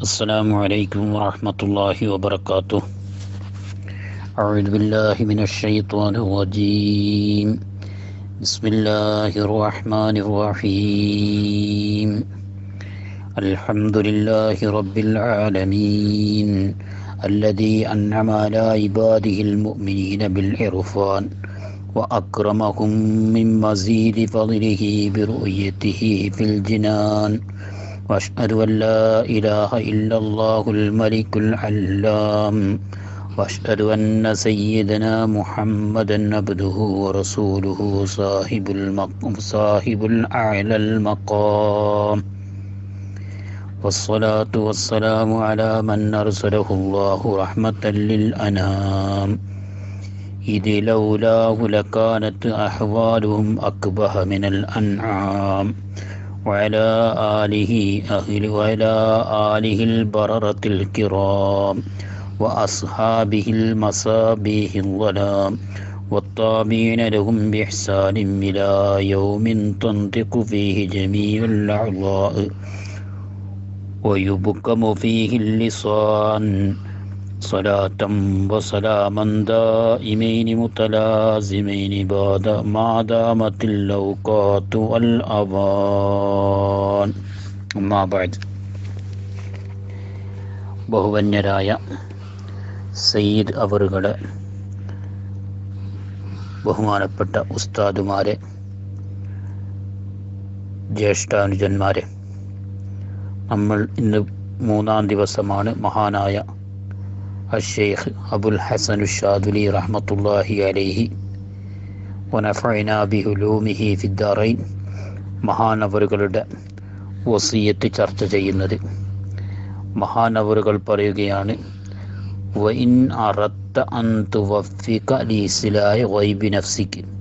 السلام عليكم ورحمة الله وبركاته. أعوذ بالله من الشيطان الرجيم. بسم الله الرحمن الرحيم. الحمد لله رب العالمين. الذي أنعم على عباده المؤمنين بالعرفان وأكرمهم من مزيد فضله برؤيته في الجنان. وأشهد أن لا إله إلا الله الملك العلام. وأشهد أن سيدنا محمدا عبده ورسوله صاحب المقام صاحب الأعلى المقام. والصلاة والسلام على من أرسله الله رحمة للأنام. إذ لولاه لكانت أحوالهم أكبه من الأنعام. وعلى آله أهل وعلى آله البررة الكرام وأصحابه المصابيح الظلام والطابين لهم بإحسان إلى يوم تنطق فيه جميع الأعضاء ويبكم فيه اللسان صلاة وسلاما دائمين متلازمين بعد ما دامت الأوقات والأوان أما بعد ബഹുവന്യരായ സയ്യിദ് അവറുകളെ ബഹുമാനപ്പെട്ട ഉസ്താദുമാരെ ജ്യേഷ്ഠാനുജന്മാരെ നമ്മൾ ഇന്ന് മൂന്നാം ദിവസമാണ് മഹാനായ അഷേഖ് الشاذلي ഹസൻ ഷാദുലി عليه. അലൈഹി بعلومه في الدارين. മഹാനവറുകളുടെ വസീയത്ത് ചർച്ച ചെയ്യുന്നത്. മഹാനവറുകൾ പറയുകയാണ് വൈൻ അറത്ത അന്തുവഫിക തുവഫിക ലീസിലായ വൈബി നഫ്സിക്ക്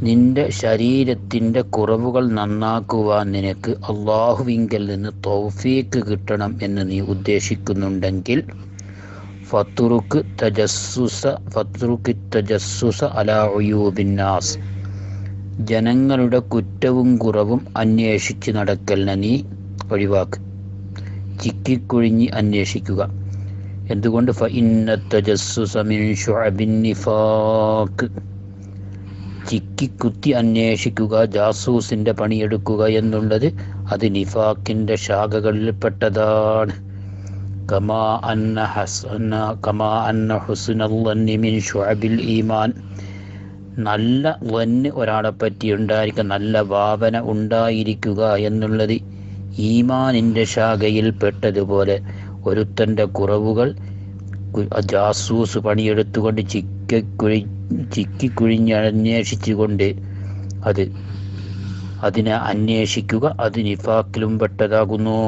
നിന്റെ ശരീരത്തിന്റെ കുറവുകൾ നന്നാക്കുവാൻ നിനക്ക് അള്ളാഹുവിങ്കൽ നിന്ന് തൗഫീക്ക് കിട്ടണം എന്ന് നീ ഉദ്ദേശിക്കുന്നുണ്ടെങ്കിൽ ഫത്തുറുക്ക് തജസ്സുസ ഫത്തുറുക്ക് തജസ്സുസ അലാ ജനങ്ങളുടെ കുറ്റവും കുറവും അന്വേഷിച്ച് നടക്കലിനെ നീ ഒഴിവാക്ക്. ചിക്കിക്കുഴിഞ്ഞ് അന്വേഷിക്കുക. എന്തുകൊണ്ട്? ഫ ഇന്ന തജസ്സുസ മിൻ ഷുഅബിൻ നിഫാക്ക് ചിക്കിക്കുത്തി അന്വേഷിക്കുക ജാസൂസിന്റെ പണിയെടുക്കുക എന്നുള്ളത് അത് നിഫാക്കിന്റെ ശാഖകളിൽപ്പെട്ടതാണ്. കമാ അന്ന ഹസന കമാ അന്ന ഹുസ്നല്ലി മിൻ ഷുഅബിൽ ഈമാൻ. നല്ല വന്ന് ഒരാളെ പറ്റി ഉണ്ടായിരിക്കുക നല്ല ഭാവന ഉണ്ടായിരിക്കുക എന്നുള്ളത് ഈമാനിന്റെ ശാഖയിൽപ്പെട്ടതുപോലെ ഒരുത്തന്റെ കുറവുകൾ ജാസൂസ് പണിയെടുത്തുകൊണ്ട് ചിക്കക്കുഴി അന്വേഷിച്ചുകൊണ്ട് അത് അതിനെ അന്വേഷിക്കുക അത് നിഫാക്കിലും പെട്ടതാകുന്നു.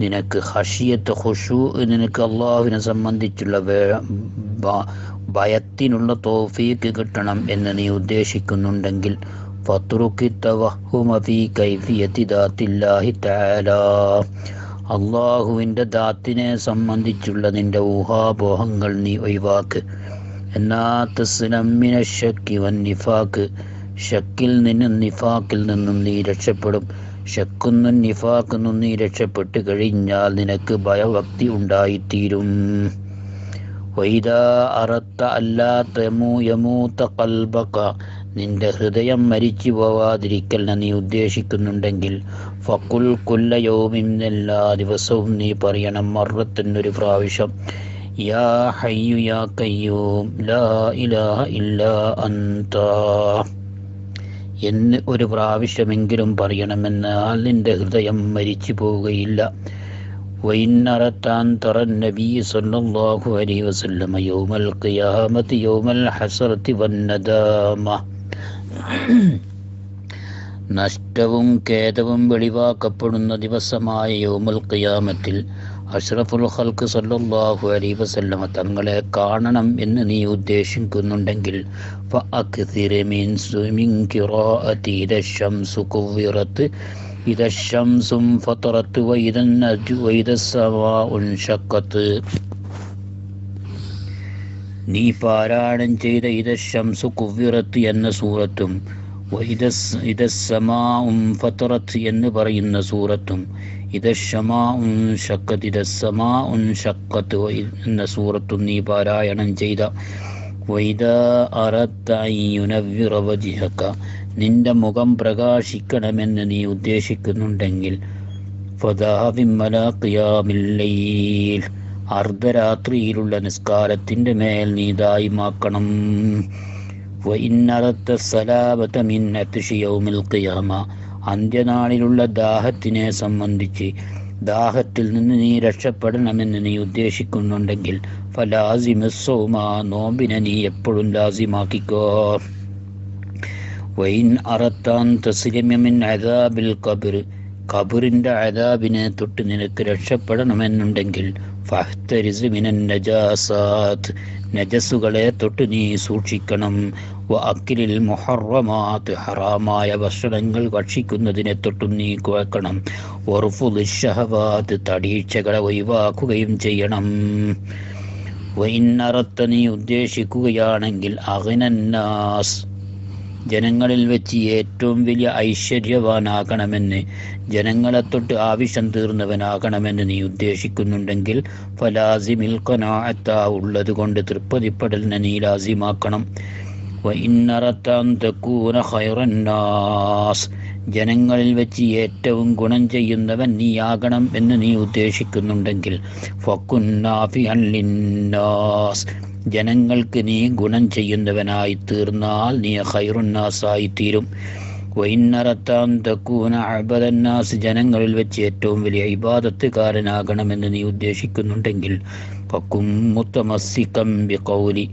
നിനക്ക് ഹഷിയത്ത് ഹുഷു നിനക്ക് അള്ളാഹുവിനെ സംബന്ധിച്ചുള്ള ഭയത്തിനുള്ള തോഫീക്ക് കിട്ടണം എന്ന് നീ ഉദ്ദേശിക്കുന്നുണ്ടെങ്കിൽ അള്ളാഹുവിന്റെ ദാത്തിനെ സംബന്ധിച്ചുള്ള നിന്റെ ഊഹാപോഹങ്ങൾ നീ ഒഴിവാക്ക്. എന്നാ തസ്നമ്മിന ഷക്കി വൻ നിഫാക്ക്. ഷക്കിൽ നിന്നും നിഫാക്കിൽ നിന്നും നീ രക്ഷപ്പെടും. ഷക്കുന്നും നിഫാക്കുന്നും നീ രക്ഷപ്പെട്ട് കഴിഞ്ഞാൽ നിനക്ക് ഭയഭക്തി ഉണ്ടായിത്തീരും. വൈദ അറത്ത അല്ലാത്ത യമൂത്ത കൽബക. നിന്റെ ഹൃദയം മരിച്ചു പോവാതിരിക്കൽ നീ ഉദ്ദേശിക്കുന്നുണ്ടെങ്കിൽ ഫക്കുൽ കുല്ലയോമിൻ എല്ലാ ദിവസവും നീ പറയണം മറത്തിനൊരു പ്രാവശ്യം യാ ഹയ്യു യാ കയ്യൂം ലാ ഇലാഹ ഇല്ലാ അന്ത എന്ന് ഒരു പ്രാവശ്യമെങ്കിലും പറയണമെന്നാൽ നിന്റെ ഹൃദയം മരിച്ചു പോവുകയില്ല. നബി അലൈഹി വസല്ലമ യൗമൽ ഖിയാമത്തി യൗമൽ ഹസറത്തി വന്നദാമ നഷ്ടവും ഖേദവും വെളിവാക്കപ്പെടുന്ന ദിവസമായ യൗമുൽ ഖിയാമത്തിൽ അഷ്റഫുൽ ഹൽക്ക് സല്ലാഹു അലൈഹി വസല്ലമ തങ്ങളെ കാണണം എന്ന് നീ ഉദ്ദേശിക്കുന്നുണ്ടെങ്കിൽ ഇതശംസും ഫത്തറത്ത് സുമിൻ ഖിറാഅതി ഇദ നീ പാരായണം ചെയ്ത ഇത ഷംസു കുവ്വിറത്ത് എന്ന സൂറത്തും വൈദസ് ഫത്തറത്ത് എന്ന് പറയുന്ന സൂറത്തും ഇതശമാഉൻ ഷക്കത്ത് ഇതസ്സമാഉൻ ഷക്കത്ത് എന്ന സൂറത്തും നീ പാരായണം ചെയ്ത. വൈദ അറത്തയുനവിറ വജിഹക്ക നിന്റെ മുഖം പ്രകാശിക്കണമെന്ന് നീ ഉദ്ദേശിക്കുന്നുണ്ടെങ്കിൽ ഫദാവിമലഖിയാമില്ലയിൽ അർദ്ധരാത്രിയിലുള്ള നിസ്കാരത്തിന്റെ മേൽ നീതായിമാക്കണം അന്ത്യനാളിലുള്ള ദാഹത്തിനെ സംബന്ധിച്ച് ദാഹത്തിൽ നിന്ന് നീ രക്ഷപ്പെടണമെന്ന് നീ ഉദ്ദേശിക്കുന്നുണ്ടെങ്കിൽ നോമ്പിനെ നീ എപ്പോഴും ലാസിമാക്കിക്കോ. വൈൻ അറത്താൻ തസ്ലിമിൻ അദാബിൽ അദാബിനെ തൊട്ട് നിനക്ക് രക്ഷപ്പെടണമെന്നുണ്ടെങ്കിൽ നജസുകളെ തൊട്ട് നീ സൂക്ഷിക്കണം. അക്കിലിൽ മുഹറമാത്ത് ഹറാമായ ഭക്ഷണങ്ങൾ ഭക്ഷിക്കുന്നതിനെ തൊട്ടും നീ കുഴക്കണം. ദുഷഹവാത് തടീക്ഷകളെ ഒഴിവാക്കുകയും ചെയ്യണം. വൈന്നറത്ത നീ ഉദ്ദേശിക്കുകയാണെങ്കിൽ അഹിനന്നാസ് ജനങ്ങളിൽ വെച്ച് ഏറ്റവും വലിയ ഐശ്വര്യവാനാകണമെന്ന് ജനങ്ങളെ തൊട്ട് ആവശ്യം തീർന്നവനാകണമെന്ന് നീ ഉദ്ദേശിക്കുന്നുണ്ടെങ്കിൽ ഫലാസിമിൽ കൊനാത്ത ഉള്ളത് കൊണ്ട് തൃപ്തിപ്പെടലിനെ നീ ലാസിമാക്കണം ജനങ്ങളിൽ വെച്ച് ഏറ്റവും ഗുണം ചെയ്യുന്നവൻ നീയാകണം എന്ന് നീ ഉദ്ദേശിക്കുന്നുണ്ടെങ്കിൽ ഫക്കുന്നാഫി അല്ലിന്നാസ് ജനങ്ങൾക്ക് നീ ഗുണം ചെയ്യുന്നവനായി തീർന്നാൽ നീ ഹൈറുന്നാസായി തീരും. വൈന്നറത്താൻ തക്കൂന അബദന്നാസ് ജനങ്ങളിൽ വെച്ച് ഏറ്റവും വലിയ ഇബാദത്തുകാരനാകണമെന്ന് നീ ഉദ്ദേശിക്കുന്നുണ്ടെങ്കിൽ ഫക്കും മുത്തമസ്സിക്കം ബി കൗലി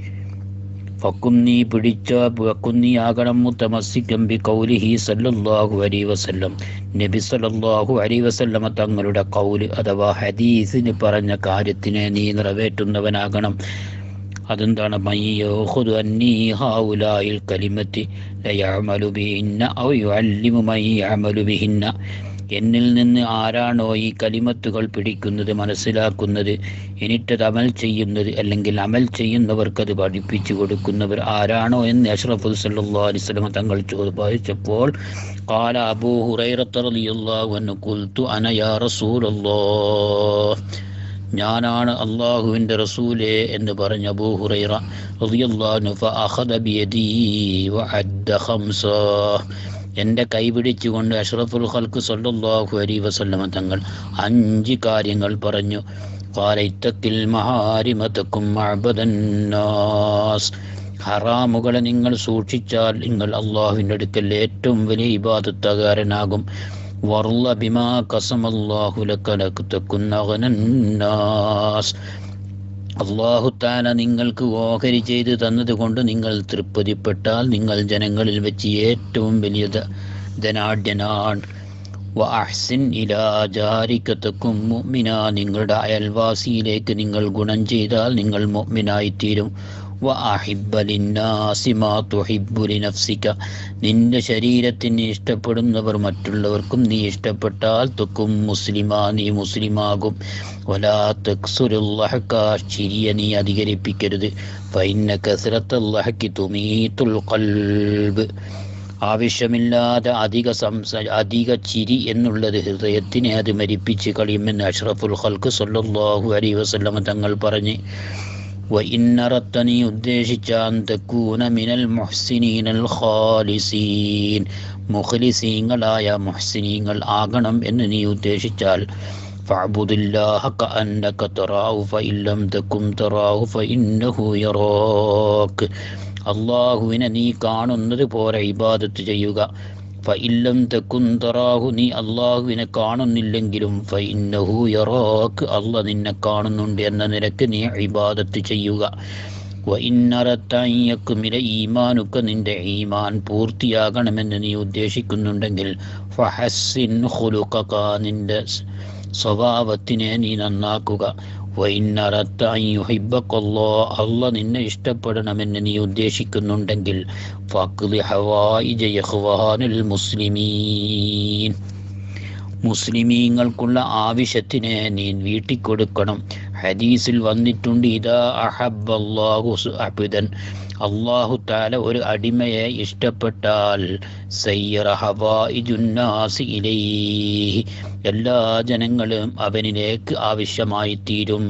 ഫക്കും നീ പിടിച്ച ഫക്കും നീ ആകണം മുത്തമസ്സിക്കം ബി കൗലിഹി സല്ലല്ലാഹു അലൈ വസല്ലം. നബി സല്ലല്ലാഹു അലൈ വസല്ലമ തങ്ങളുടെ കൗൽ അഥവാ ഹദീസിന് പറഞ്ഞ കാര്യത്തിനെ നീ നിറവേറ്റുന്നവനാകണം. അതെന്താണ് മയ്യോഹുദു അന്നീ ഹാവുലായിൽ കലിമത്തി ലയഅമലു ബിഹിന്ന ഔ യുഅല്ലിമു മൻ യഅമലു ബിഹിന്ന എന്നിൽ നിന്ന് ആരാണോ ഈ കലിമത്തുകൾ പിടിക്കുന്നത് മനസ്സിലാക്കുന്നത് എന്നിട്ടത് അമൽ ചെയ്യുന്നത് അല്ലെങ്കിൽ അമൽ ചെയ്യുന്നവർക്കത് പഠിപ്പിച്ചു കൊടുക്കുന്നവർ ആരാണോ എന്ന് അഷ്റഫുൽ സല്ലല്ലാഹു അലൈഹി വസല്ലം തങ്ങൾ ചോദിച്ചപ്പോൾ قال അബൂ ഹുറൈറ റളിയല്ലാഹു അൻഹു ഖുൽതു അന യാ റസൂലല്ലാഹ് ഞാനാണ് അള്ളാഹുവിന്റെ റസൂലെ എന്ന് പറഞ്ഞ അബൂ ഹുറൈറ കൈ പിടിച്ചുകൊണ്ട് എന്റെ അഷ്റഫുൽ ഖൽക്ക് സല്ലാഹു അലൈഹി വസല്ലമ തങ്ങൾ അഞ്ച് കാര്യങ്ങൾ പറഞ്ഞു. പാലയിത്തത്തിൽ മഹാരിമതക്കും മഅബദന്നാസ് ഹറാമുകളെ നിങ്ങൾ സൂക്ഷിച്ചാൽ നിങ്ങൾ അള്ളാഹുവിന്റെ അടുക്കൽ ഏറ്റവും വലിയ ഇബാദത്തുകാരനാകും. അള്ളാഹു താല നിങ്ങൾക്ക് ഓഹരി ചെയ്ത് തന്നതുകൊണ്ട് നിങ്ങൾ തൃപ്തിപ്പെട്ടാൽ നിങ്ങൾ ജനങ്ങളിൽ വെച്ച് ഏറ്റവും വലിയ ധനാഢ്യനാണ്. ഇലാ നിങ്ങളുടെ അയൽവാസിയിലേക്ക് നിങ്ങൾ ഗുണം ചെയ്താൽ നിങ്ങൾ മുഅ്മിനായിത്തീരും. വ അഹിബ്ബ ലിന്നാസി മാ തുഹിബ്ബു ലിനഫ്സിക. നിന്റെ ശരീരത്തിന് ഇഷ്ടപ്പെടുന്നവർ മറ്റുള്ളവർക്കും നീ ഇഷ്ടപ്പെട്ടാൽ തുക്കും. മുസ്ലിമാ നീ മുസ്ലിമാകും. വലാ തക്സുറുല്ലഹക ചിരിയ നീ അധികരിപ്പിക്കരുത്. ഫൈന്ന കസറത്തുല്ലഹക്കി തുമീത്തുൽ ഖൽബ്. ആവശ്യമില്ലാതെ അധിക സംസ അധിക ചിരി എന്നുള്ളത് ഹൃദയത്തിനെ അത് മരിപ്പിച്ച് കളിയുമെന്ന് അഷ്റഫുൽ ഹൽക്ക് സല്ലല്ലാഹു അലൈഹി വസ്ലമ തങ്ങൾ പറഞ്ഞ്. വഇന്നറത്ത നീ ഉദ്ദേശിച്ച തക്കൂന മിനൽ മുഹ്സിനീനൽ ഖാലിസീൻ. മുഖലിസീങ്ങളായ മുഹ്സിനീങ്ങൾ ആകണം എന്ന് നീ ഉദ്ദേശിച്ചാൽ. ഫഅബുദില്ലാഹ കഅന്നക തറാഹു ഫഇൻ ലം തകും തറാഹു ഫഇന്നഹു യറാക് അള്ളാഹുവിനെ നീ കാണുന്നത് പോലെ ഇബാദത്ത് ചെയ്യുക. ഫഇല്ലം നീ അള്ളാഹുവിനെ കാണുന്നില്ലെങ്കിലും ഫഇന്നഹു നിന്നെ കാണുന്നുണ്ട് എന്ന നിരക്ക് നീ ഇബാദത്ത് ചെയ്യുക. വഇന്നറത്തയ്യക്കുമില ഈമാനുക്ക നിന്റെ ഈമാൻ പൂർത്തിയാകണമെന്ന് നീ ഉദ്ദേശിക്കുന്നുണ്ടെങ്കിൽ ഖുലുഖക നിന്റെ സ്വഭാവത്തിനെ നീ നന്നാക്കുക. അല്ല നിന്നെ ഇഷ്ടപ്പെടണമെന്ന് നീ ഉദ്ദേശിക്കുന്നുണ്ടെങ്കിൽ മുസ്ലിമീൻ. മുസ്ലിമീങ്ങൾക്കുള്ള ആവശ്യത്തിനെ നീ വീട്ടിക്കൊടുക്കണം. ഹദീസിൽ വന്നിട്ടുണ്ട് ഇതാ അഹബ്ബല്ലാഹു അബിദൻ. അള്ളാഹു താല ഒരു അടിമയെ ഇഷ്ടപ്പെട്ടാൽ സയ്യറ ഹവാഇജുന്നാസി ഇലൈഹി. എല്ലാ ജനങ്ങളും അവനിലേക്ക് ആവശ്യമായി തീരും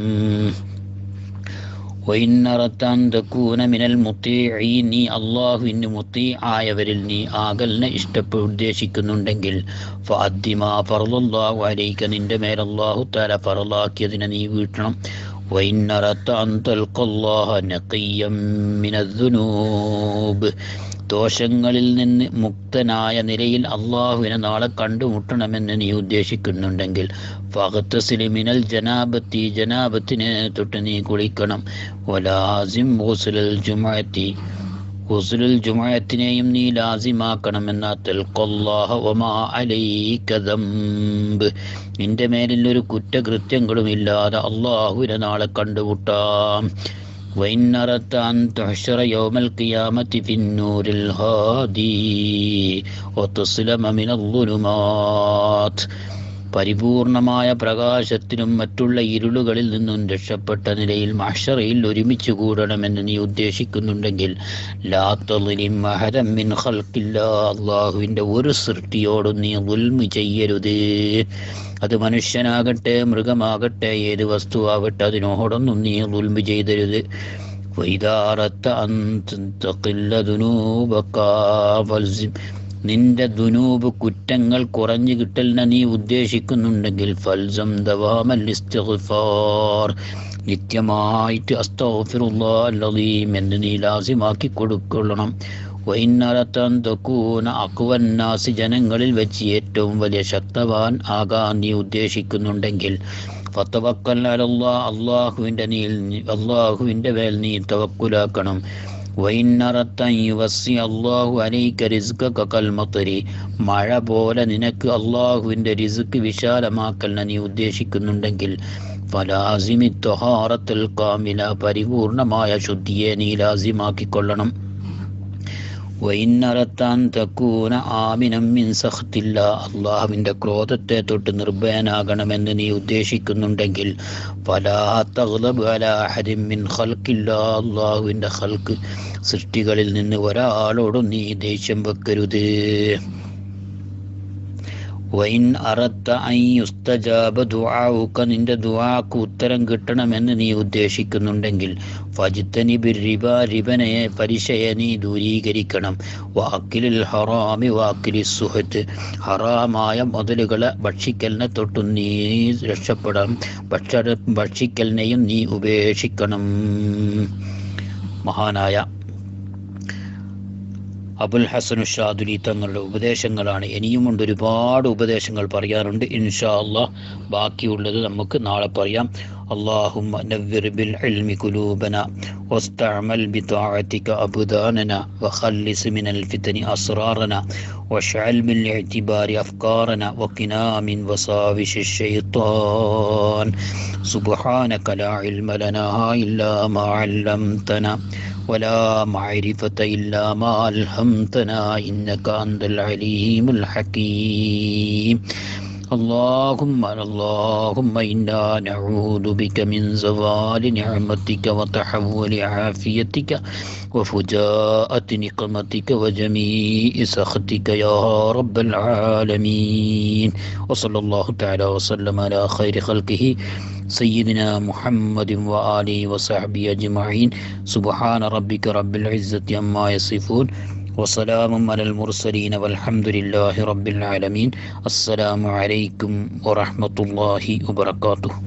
ആയവരിൽ നീ ആകലിനെ ഇഷ്ടപ്പെ ഉദ്ദേശിക്കുന്നുണ്ടെങ്കിൽ അലൈക നിന്റെ മേൽ താല ഫറലാക്കിയതിനെ നീ വീട്ടണം. ദോഷങ്ങളിൽ നിന്ന് മുക്തനായ നിലയിൽ അള്ളാഹുവിനെ നാളെ കണ്ടുമുട്ടണമെന്ന് നീ ഉദ്ദേശിക്കുന്നുണ്ടെങ്കിൽ ഫഹത്ത് സിലിമിനൽ ജനാബത്തി ജനാബത്തിനെ തൊട്ട് നീ കുളിക്കണം. ഒലാസിം ഹുസുലൽ ജുമാറ്റി ഹുസുലുൽ ജുമായത്തിനെയും നീ ലാസിമാക്കണമെന്ന നിന്റെ മേലിൽ ഒരു കുറ്റകൃത്യങ്ങളും ഇല്ലാതെ അള്ളാഹുവിനെ നാളെ കണ്ടുമുട്ടാം. وإن أردت أن تحشر يوم القيامة في النور الهادي وتسلم من الظلمات. പരിപൂർണമായ പ്രകാശത്തിനും മറ്റുള്ള ഇരുളുകളിൽ നിന്നും രക്ഷപ്പെട്ട നിലയിൽ മഷറയിൽ ഒരുമിച്ച് കൂടണമെന്ന് നീ ഉദ്ദേശിക്കുന്നുണ്ടെങ്കിൽ അള്ളാഹുവിന്റെ ഒരു സൃഷ്ടിയോടും നീ ഉൽമി ചെയ്യരുത്. അത് മനുഷ്യനാകട്ടെ മൃഗമാകട്ടെ ഏത് വസ്തുവാകട്ടെ അതിനോടൊന്നും നീ ഉൽമി ചെയ്തരുത്. വൈദാറത്ത് അന്തക്കില്ല നിന്റെ ദുനൂബ് കുറ്റങ്ങൾ കുറഞ്ഞു കിട്ടലിനെ നീ ഉദ്ദേശിക്കുന്നുണ്ടെങ്കിൽ ഫൽസം ദവാമൽ നിത്യമായിട്ട് അസ്തഗ്ഫിറുല്ലാഹ് എന്ന് നീ ലാസിമാക്കി കൊടുക്കൊള്ളണം. വൈന്നറത്താൻ തൊക്കൂന അക്കുവന്നാസി ജനങ്ങളിൽ വെച്ച് ഏറ്റവും വലിയ ശക്തവാൻ ആകാൻ നീ ഉദ്ദേശിക്കുന്നുണ്ടെങ്കിൽ ഫത്തവക്കൽ അള്ളാഹുവിന്റെ നീ അള്ളാഹുവിന്റെ മേൽ നീ തവക്കുലാക്കണം. മഴ പോലെ നിനക്ക് അള്ളാഹുവിന്റെ റിസ്ക് വിശാലമാക്കലിനെ നീ ഉദ്ദേശിക്കുന്നുണ്ടെങ്കിൽ പരിപൂർണമായ ശുദ്ധിയെ നീ ലാസിമാക്കിക്കൊള്ളണം. വൈന്നറത്താൻ തക്കൂന ആമിനം മിൻ സഖത്തില്ല അള്ളാഹുവിന്റെ ക്രോധത്തെ തൊട്ട് നിർഭയനാകണമെന്ന് നീ ഉദ്ദേശിക്കുന്നുണ്ടെങ്കിൽ മിൻ ഖൽക്കില്ല അള്ളാഹുവിന്റെ ഖൽക്ക് സൃഷ്ടികളിൽ നിന്ന് ഒരാളോടും നീ ദേഷ്യം വെക്കരുത്. വൈൻ അറത്ത യുസ്തജാബ ദുആവുക നിന്റെ ദുആക്ക് ഉത്തരം കിട്ടണമെന്ന് നീ ഉദ്ദേശിക്കുന്നുണ്ടെങ്കിൽ ഫജിത്തനി ബിരിബ റിബനെ പലിശയെ നീ ദൂരീകരിക്കണം. വാക്കിലിൽ ഹറാമി വാക്കിലി സുഹത്ത് ഹറാമായ മുതലുകളെ ഭക്ഷിക്കലിനെ തൊട്ടു നീ രക്ഷപ്പെടാം ഭക്ഷ ഭക്ഷിക്കലിനെയും നീ ഉപേക്ഷിക്കണം. മഹാനായ അബുൽ ഹസൻ ഷാദുലി തങ്ങളുടെ ഉപദേശങ്ങളാണ് ഇനിയുമുണ്ട് ഒരുപാട് ഉപദേശങ്ങൾ പറയാറുണ്ട് ഇൻഷാ അള്ളാഹ് ബാക്കിയുള്ളത് നമുക്ക് നാളെ പറയാം اللهم نور بالعلم قلوبنا واستعمل بطاعتك أبداننا وخلص من الفتن أسرارنا واشعل بالاعتبار أفكارنا وقنا من وساوس الشيطان سبحانك لا علم لنا إلا ما علمتنا ولا معرفة إلا ما ألهمتنا إنك أنت العليم الحكيم اللهم اللهم إنا نعوذ بك من زوال نعمتك وتحول عافيتك وفجاءة نقمتك وجميع سخطك يا رب العالمين. وصلى الله تعالى وسلم على خير خلقه سيدنا محمد وآله وصحبه أجمعين. سبحان ربك رب العزة عما يصفون. വസ്സലാമും അലൽ മുർസലീന വൽഹംദുലില്ലാഹി റബ്ബിൽ ആലമീൻ. അസ്സലാമു അലൈക്കും വറഹ്മത്തുള്ളാഹി വബറകാതുഹു.